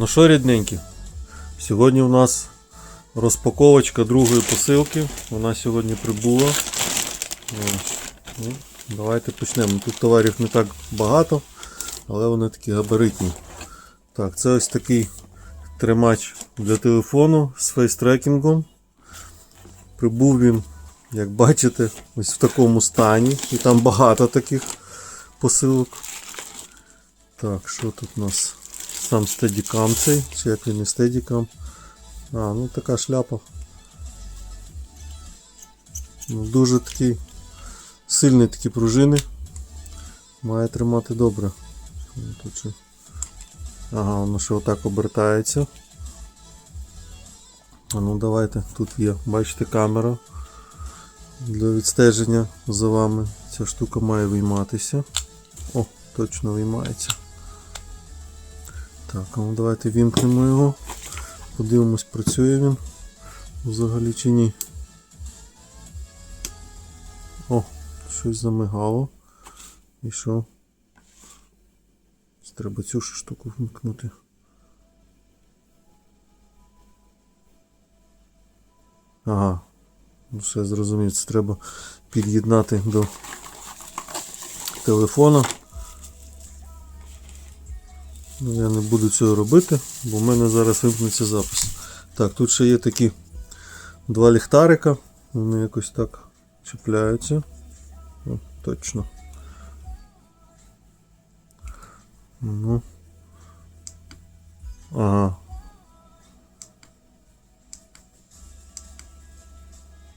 Ну що, рідненькі? Сьогодні у нас розпаковочка другої посилки. Вона сьогодні прибула. Ну, давайте почнемо. Тут товарів не так багато, але вони такі габаритні. Так, це ось такий тримач для телефону з фейстрекінгом. Прибув він, як бачите, ось в такому стані. І там багато таких посилок. Так, що тут у нас? Сам стедікам цей, чи як він не стедікам. А, ну така шляпа. Ну, дуже такий сильні такі пружини. Має тримати добре. Ну. Ага, воно ще отак обертається. А ну давайте, тут є, бачите, камера для відстеження за вами. Ця штука має вийматися. О, точно виймається. Так, ну давайте вімкнемо його. Подивимось, працює він взагалі чи ні. О, щось замигало. І що? Треба цю ж штуку вмикнути. Ага. Ну все зрозумів, це треба під'єднати до телефона. Ну, я не буду цього робити, бо в мене зараз вимкнеться запис. Так, тут ще є такі два ліхтарика. Вони якось так чіпляються. О, точно. Ну. Ага.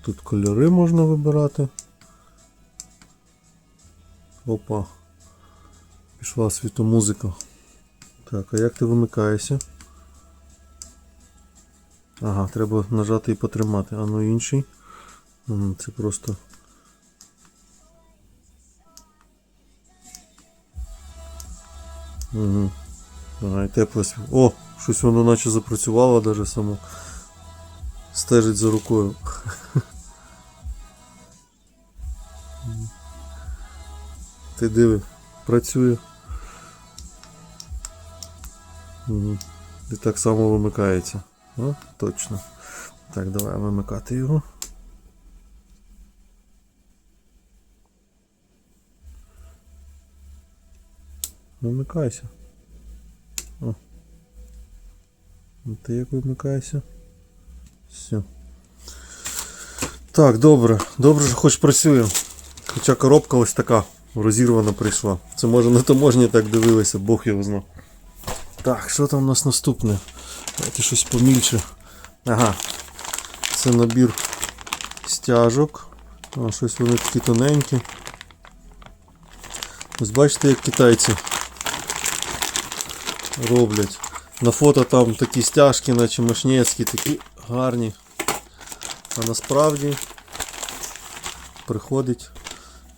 Тут кольори можна вибирати. Опа. Пішла світомузика. Так, а як ти вимикаєшся? Ага, треба нажати і потримати. А ну інший. Це просто. Угу. Ага, і тепло. О, щось воно наче запрацювало даже само. Стежить за рукою. Ти диви, працює. Угу. І так само вимикається. О, точно. Так, давай вимикати його. Вимикайся. О. Ну, Ти як вимикайся? Все. Так, добре. Добре, що хоч працює. Хоча коробка ось така розірвана прийшла. Це може на таможні так дивилися, Бог його знав. Так, що там у нас наступне? Давайте щось помільше. Ага. Це набір стяжок. А, щось вони такі тоненькі. Ось бачите, як китайці роблять. На фото там такі стяжки, наче мишнецькі, такі гарні. А насправді приходить.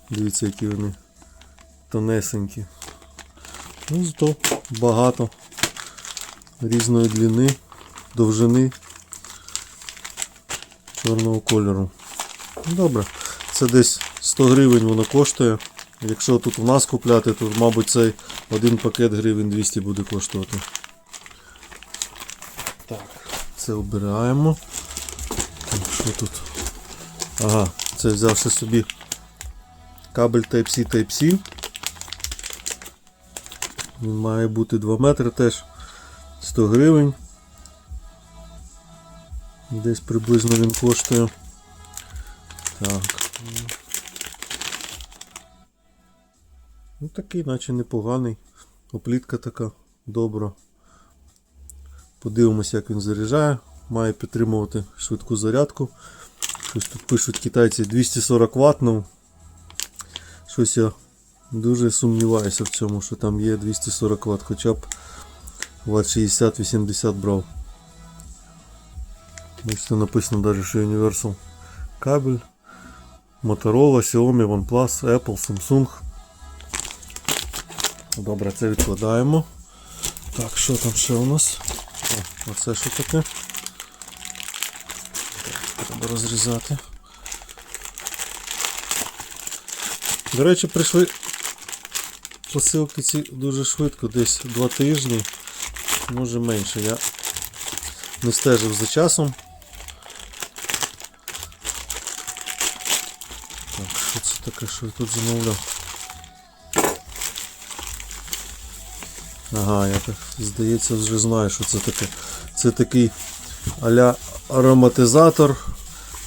Дивіться, які вони тонесенькі. Ну, зато багато різної длини, довжини чорного кольору. Ну, Добре, це десь 100 гривень воно коштує. Якщо тут у нас купляти, то мабуть цей один пакет гривень 200 буде коштувати. Так, це обираємо. Що тут? Ага, це взявши собі кабель Type-C Type-C. Він має бути 2 метри теж 100 гривень. Десь приблизно він коштує. Так. Ну такий, наче непоганий. Оплітка така добра. Подивимося, як він заряджає. Має підтримувати швидку зарядку. Щось тут пишуть китайці 240 Вт. Ну, щось я дуже сумніваюся в цьому, що там є 240 Вт, хоча б Вт 60-80 брав. Бачите, написано навіть, що Universal кабель. Motorola, Xiaomi, OnePlus, Apple, Samsung. Добре, це відкладаємо. Так, що там ще у нас? О, оце що таке? Треба розрізати. До речі, прийшли посилки ці дуже швидко, десь два тижні. Може менше. Я не стежив за часом. Так, що це таке, що я тут замовляв? Ага, я так здається вже знаю, що це таке. Це такий а-ля ароматизатор,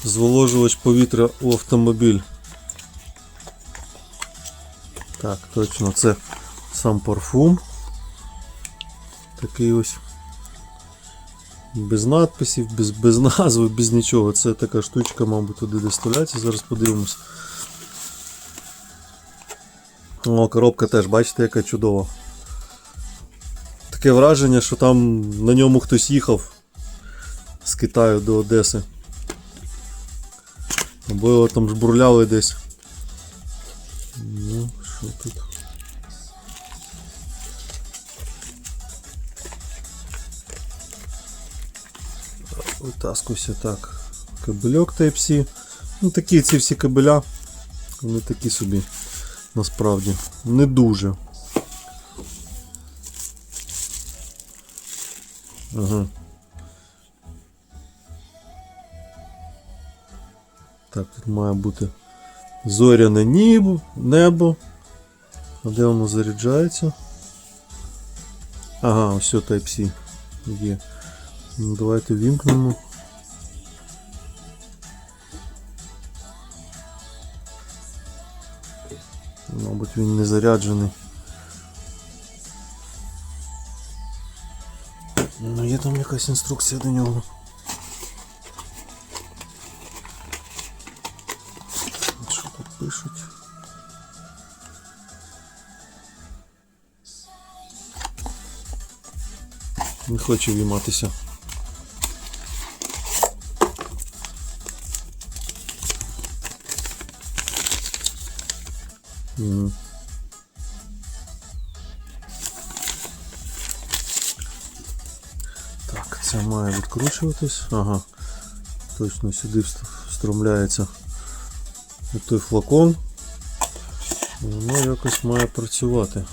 зволожувач повітря у автомобіль. Так, точно, це сам парфум. Такий ось. Без надписів, без, без назви, без нічого. Це така штучка, мабуть, туди доставляється. Зараз подивимось. О, коробка теж, бачите, яка чудова. Таке враження, що там на ньому хтось їхав з Китаю до Одеси. Або його там жбурляли десь. Ну, що тут? Витаскуйся так. Кабельок Type-C. Ну такі ці всі кабеля. Вони такі собі насправді. Не дуже. Ага. Так, тут має бути зоряне небо, небо. А де воно заряджається? Ага, ось Type-C є. Ну, давайте вімкнемо. Мабуть, він не заряджений. Ну, є там якась інструкція до нього. Що тут пишуть? Не хочу війматися. Має. Ага. Точно сюди вст- встромляється той флакон. Воно якось має працювати.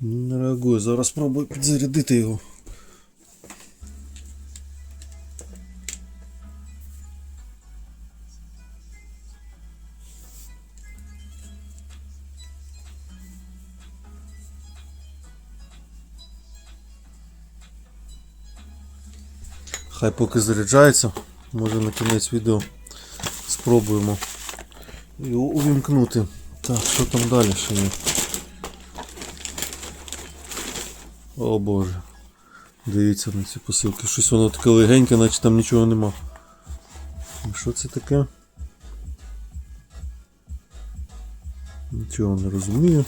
Не реагує. Зараз спробую підзарядити його. Хай поки заряджається. Може на кінець відео спробуємо його увімкнути. Так, що там далі ще є? О боже. Дивіться на ці посилки. Щось воно таке легеньке, наче там нічого нема. Що це таке? Нічого не розумію.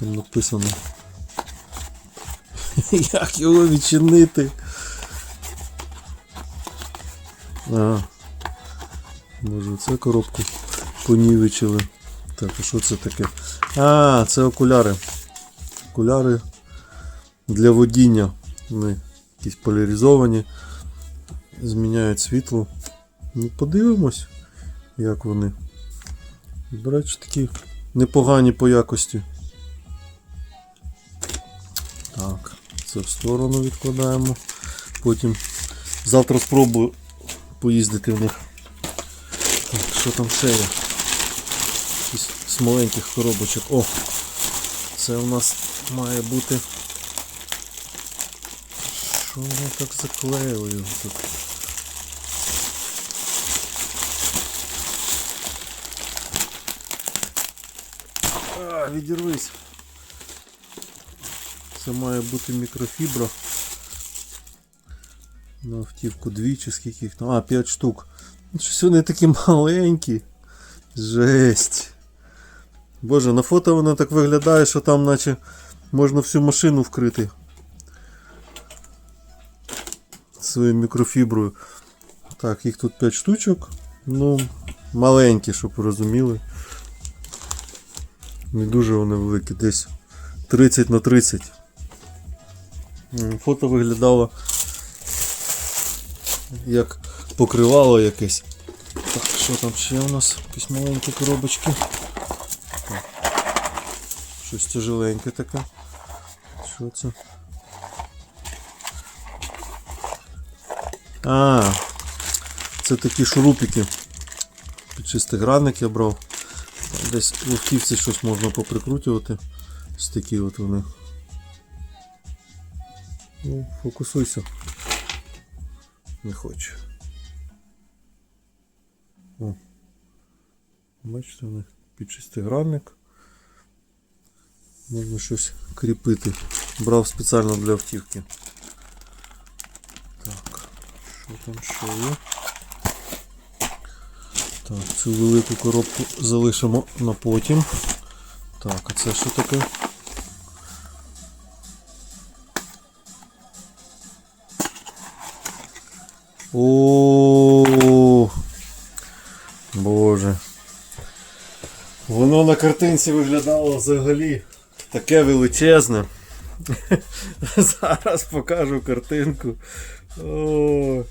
Там написано. Як його відчинити? Ага. Може це коробку понівечили. Так, а що це таке? А, це окуляри. Окуляри для водіння. Вони якісь поляризовані. Зміняють світло. Ну, подивимось, як вони. До речі, такі непогані по якості. Так, це в сторону відкладаємо. Потім завтра спробую поїздити в них. Так, що там ще є? З маленьких коробочок. О! Це у нас має бути. Що воно так заклеїло тут? А, відірвись. Це має бути мікрофібра. На автівку дві чи скільки їх там. А, 5 штук. Ну, Щось вони такі маленькі. Жесть. Боже, на фото воно так виглядає, що там наче можна всю машину вкрити. Своєю мікрофіброю. Так, їх тут 5 штучок. Ну, маленькі, щоб ви розуміли. Не дуже вони великі, десь 30 на 30. Фото виглядало як покривало якесь. Так, що там ще у нас? Якісь маленькі коробочки. Щось тяжеленьке таке. Що це? А, це такі шурупики. Під шестигранник я брав. Десь в ловківці щось можна поприкрутювати. Ось такі от вони. Ну, фокусуйся. Не хочу. О. Бачите, вони під шестигранник. Можна щось кріпити. Брав спеціально для автівки. Так, що там ще є? Так, цю велику коробку залишимо на потім. Так, а це що таке? О, Боже. Воно на картинці виглядало взагалі таке величезне. Зараз покажу картинку. О,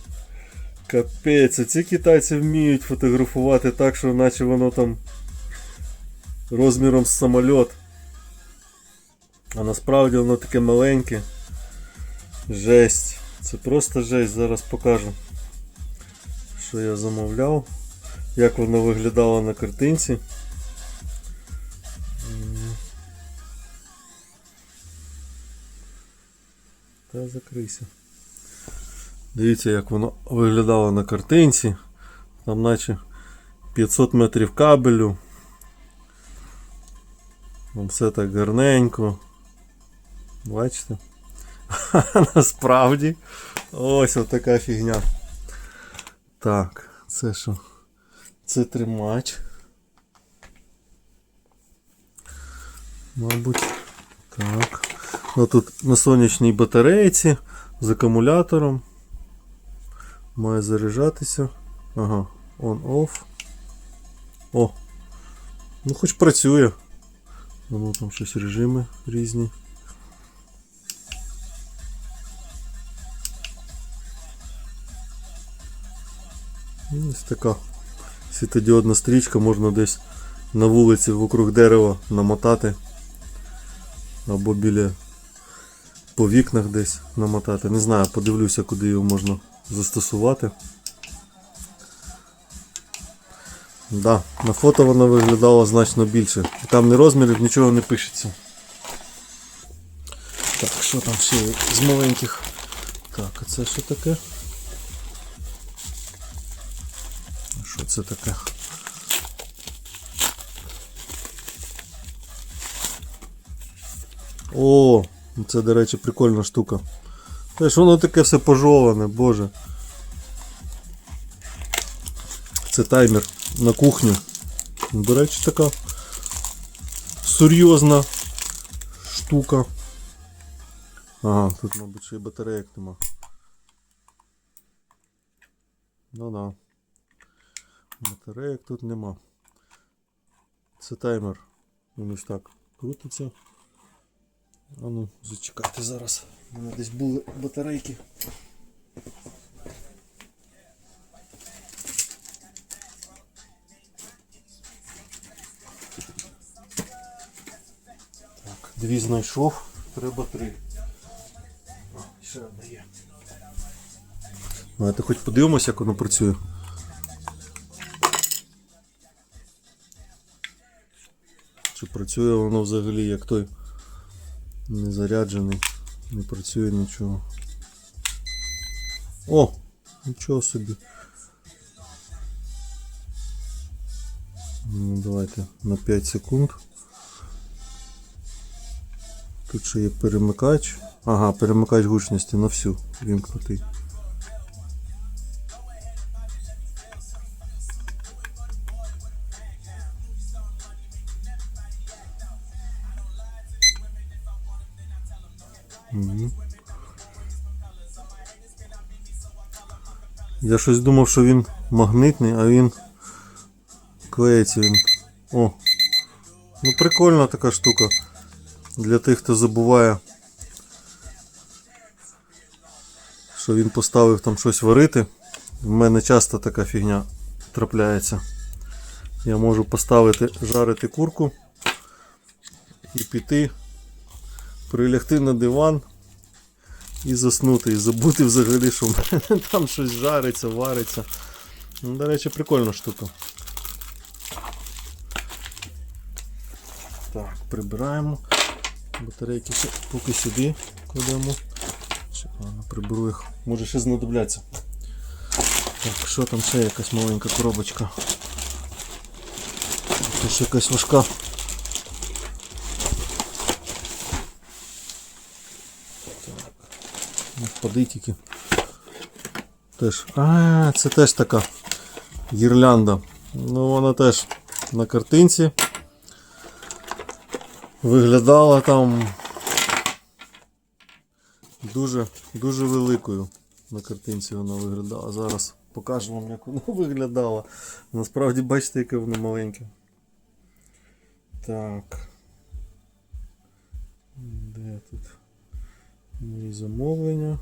капець, ці китайці вміють фотографувати так, що наче воно там розміром з самольот. А насправді воно таке маленьке. Жесть. Це просто жесть, зараз покажу. Що я замовляв. Як воно виглядало на картинці. Та закрийся. Дивіться, як воно виглядало на картинці. Там наче 500 метрів кабелю. Там все так гарненько. Бачите? Насправді ось така фігня. Так, це що? Це тримач. Мабуть. Так. Ну тут на сонячній батарейці з акумулятором. Має заряджатися. Ага, on-off. О! Ну хоч працює. Воно там щось режими різні. Ну, Ось така світодіодна стрічка, можна десь на вулиці вокруг дерева намотати. Або біля по вікнах десь намотати. Не знаю, подивлюся, куди його можна застосувати. Да, на фото воно виглядало значно більше. Там не розмірів, нічого не пишеться. Так, що там ще з маленьких? Так, а це що таке? Це таке? О, це, до речі, прикольна штука. Те ж воно таке все пожоване, боже. Це таймер на кухню. До речі, така серйозна штука. Ага, тут, мабуть, ще й батареїк нема. Ну да. Батареїк тут нема. Це таймер. Він ось так крутиться. А ну, зачекайте зараз. У мене десь були батарейки. Так, дві знайшов, треба три. Ще одна є. Давайте хоч подивимося, як воно працює. Працює воно взагалі як той не заряджений, не працює нічого. О! Нічого собі. Ну, давайте на 5 секунд. Тут ще є перемикач. Ага, перемикач гучності на всю вімкнутий. Я щось думав, що він магнитний, а він клеїться він. О! Ну прикольна така штука. Для тих, хто забуває, що він поставив там щось варити. В мене часто така фігня трапляється. Я можу поставити жарити курку і піти, прилягти на диван і заснути, і забути взагалі, що там щось жариться, вариться. Ну, до речі, прикольна штука. Так, прибираємо. Батарейки ще поки сюди кладемо. Ладно, приберу їх. Може ще знадобляться. Так, що там ще якась маленька коробочка? Це ще якась важка. Так. Впади тільки. Теж. А, це теж така гірлянда. Ну вона теж на картинці. Виглядала там дуже, дуже великою. На картинці вона виглядала. Зараз покажу вам, як вона виглядала. Насправді бачите, яке воно маленьке. Так. Де тут мої замовлення?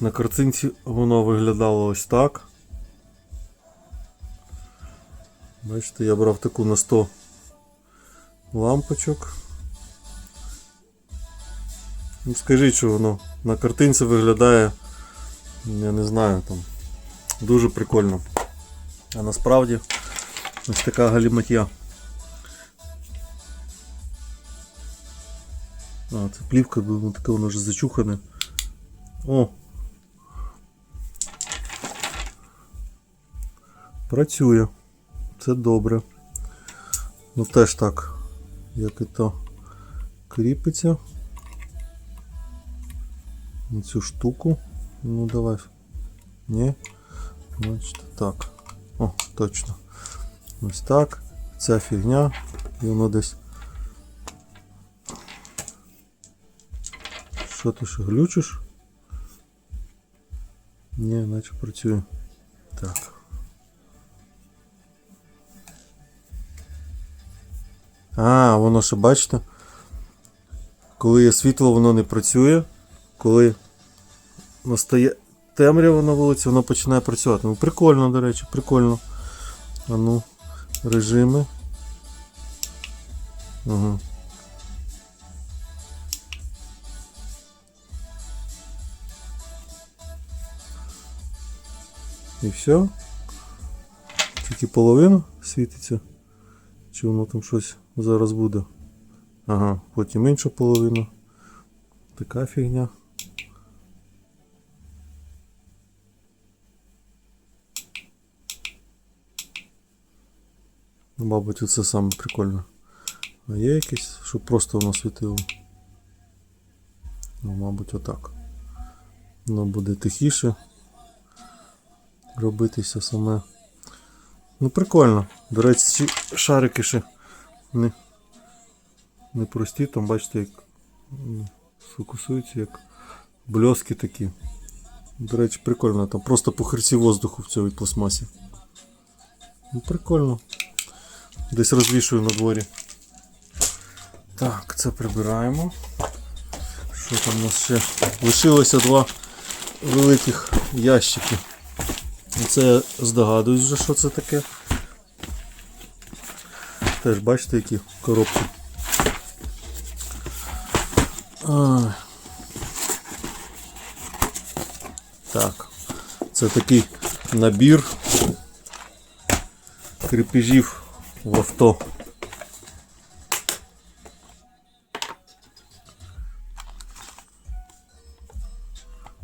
На картинці воно виглядало ось так. Бачите, я брав таку на 100 лампочок. Ну, скажіть, що воно на картинці виглядає, я не знаю, там дуже прикольно. А насправді ось така галіматія. А, це плівка, бо таке воно вже зачухане. О! Працює. Це добре. Ну теж так, як і то кріпиться на цю штуку. Ну давай. Ні. Значить так. О, точно. Ось так. Ця фігня. І воно десь. Що ти що глючиш? Ні, наче працює. Так. А, воно ще бачите. Коли є світло, воно не працює. Коли настає темрява на вулиці, воно починає працювати. Ну, прикольно, до речі, прикольно. А ну, режими. Угу. І все. Тільки половина світиться. Чи воно там щось зараз буде? Ага, потім інша половина. Така фігня. Ну, Мабуть, це саме прикольне. А є якесь, щоб просто воно світило. Ну, мабуть, отак. Воно буде тихіше робитися саме. Ну, прикольно. До речі, ці шарики ще не, не прості, там бачите, як фокусуються, як бльоски такі. До речі, прикольно, там просто по херці воздуху в цій пластмасі. Ну, прикольно. Десь розвішую на дворі. Так, це прибираємо. Що там у нас ще? Лишилося два великих ящики. Це я здогадуюсь вже, що це таке. Теж бачите, які коробки. Ай. Так, це такий набір крепежів в авто.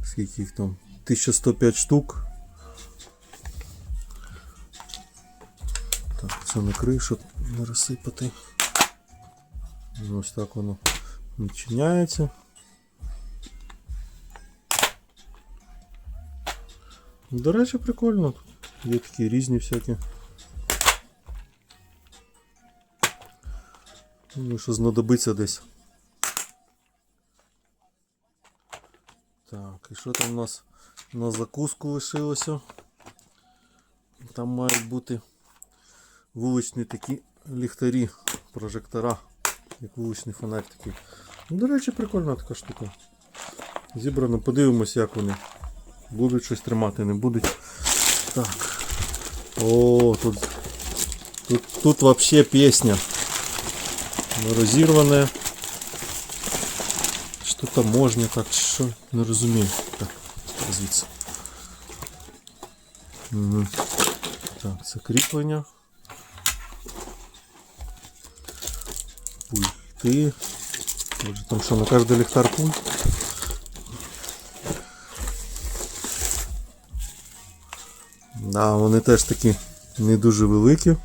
Скільки їх там? 1105 штук. Це накрию, щоб не розсипати. Ось так воно відчиняється. До речі, прикольно. Є такі різні всякі. Ну, що знадобиться десь. Так, і що там у нас на закуску лишилося? Там мають бути вуличні такі ліхтарі, прожектора, як вуличний фонарь такий. Ну, До речі, прикольна така штука. Зібрано, подивимось, як вони. Будуть щось тримати, не будуть. Так. О, тут Тут, тут песня. Ну, Розірване. Що там можна так, що? Не розумію. Так, звідси. Угу. Так, це кріплення. Може там що, на кожний ліхтар пульт? Да, вони теж такі не дуже великі.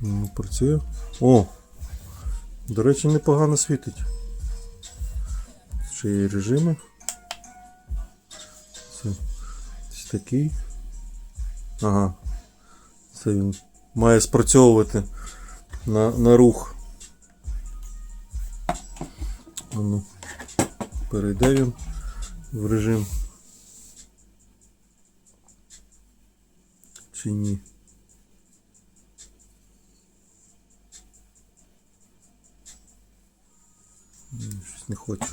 Ну, працює. О! До речі, непогано світить. Ще є режими. Це такий. Ага. Це він має спрацьовувати на, на рух. Ну, перейде в режим. Чи? Ні, Щось не хочу.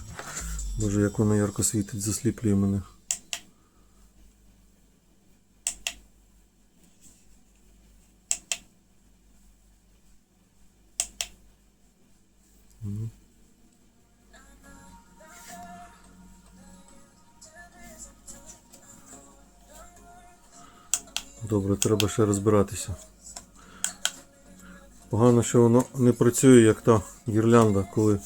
Боже, як воно ярко світить, засліплює мене. Треба ще розбиратися. Погано, що воно не працює як та гірлянда, коли.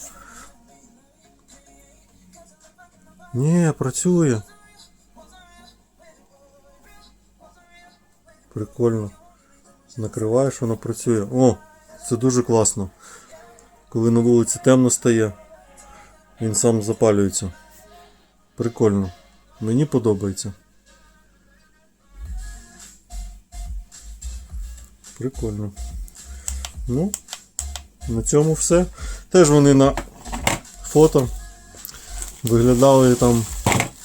Ні, працює. Прикольно. Накриваєш, воно працює. О, це дуже класно. Коли на вулиці темно стає, він сам запалюється. Прикольно. Мені подобається. Прикольно. Ну, на цьому все. Теж вони на фото виглядали там,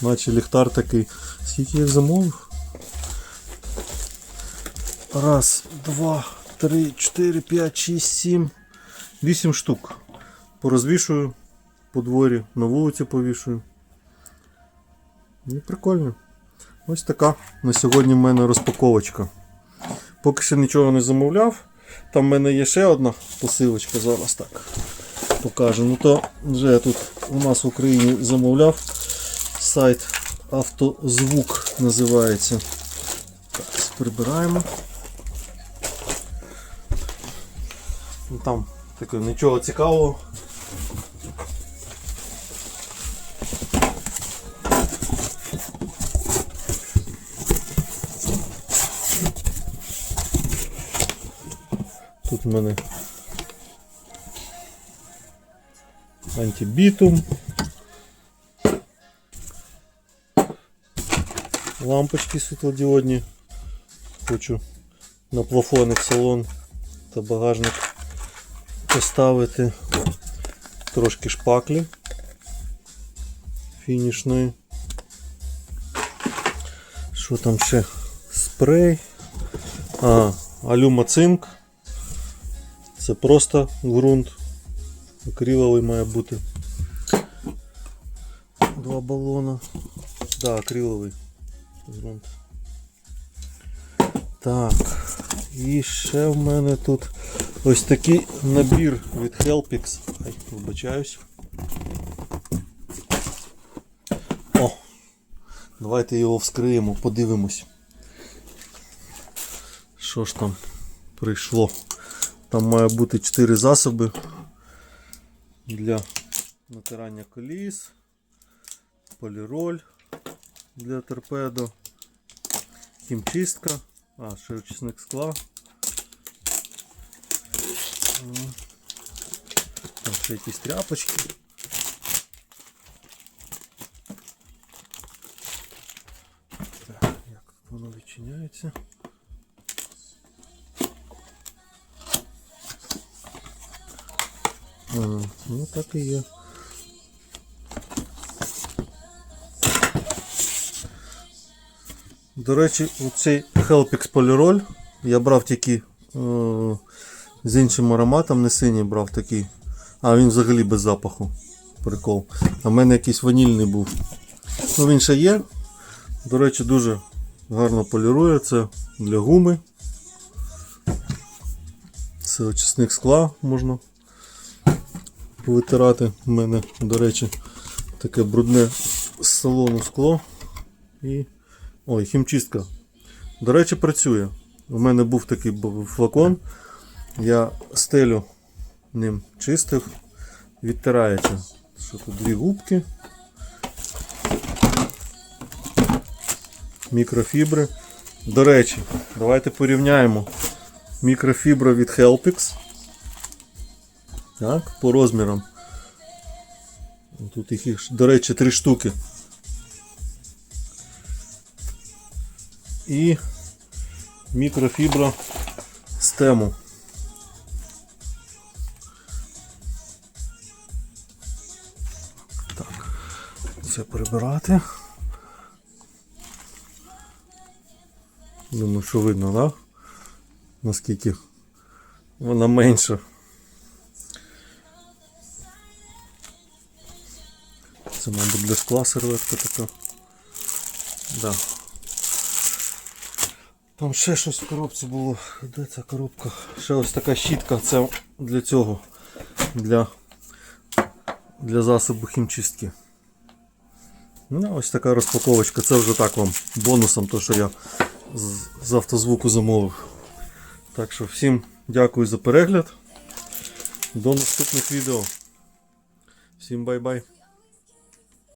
наче ліхтар такий. Скільки їх замовив? Раз, два, три, чотири, п'ять, шість, сім, вісім штук. Порозвішую по дворі, на вулиці повішую. Ну, прикольно. Ось така на сьогодні в мене розпаковочка. Поки ще нічого не замовляв. Там в мене є ще одна посилочка, зараз так покажу. Ну то вже я тут у нас в Україні замовляв. Сайт Автозвук називається. Так, прибираємо. Ну, Там таке нічого цікавого. Тут в мене антибітум. Лампочки світлодіодні. Хочу на плафони в салон та багажник поставити. Трошки шпаклі фінішної. Що там ще? Спрей. А, алюмоцинк. Це просто ґрунт. Акриловий має бути. Два балона. Да, акриловий ґрунт. Так. І ще в мене тут ось такий набір від Helpix. Ай, вибачаюсь. О! Давайте його вскриємо, подивимось. Що ж там прийшло? Там має бути 4 засоби для натирання коліс, поліроль для торпедо, хімчистка, а, ще очисник скла. Там ще якісь тряпочки. Так, як тут воно відчиняється? Так і є. До речі, цей Helpix Polyrol я брав тільки е, з іншим ароматом, не синій брав такий. А він взагалі без запаху. Прикол. А в мене якийсь ванільний був. Ну він ще є. До речі, дуже гарно полірує. Це для гуми. Це очисник скла можна повитирати. У мене, до речі, таке брудне з салону скло. І. Ой, хімчистка. До речі, працює. У мене був такий флакон. Я стелю ним чистив, відтирається. Що тут дві губки. Мікрофібри. До речі, давайте порівняємо мікрофібра від Helpix. Так, по розмірам. Тут їх, до речі, три штуки. І мікрофібра з тему. Так, це прибирати. Думаю, що видно? Да? Наскільки вона менша. Це, мабуть, для скла серветка така. Да. Там ще щось в коробці було. Де ця коробка? Ще ось така щітка. Це для цього. Для, для засобу хімчистки. Ну, ось така розпаковочка. Це вже так вам бонусом, то що я з, з автозвуку замовив. Так що всім дякую за перегляд. До наступних відео. Всім бай-бай.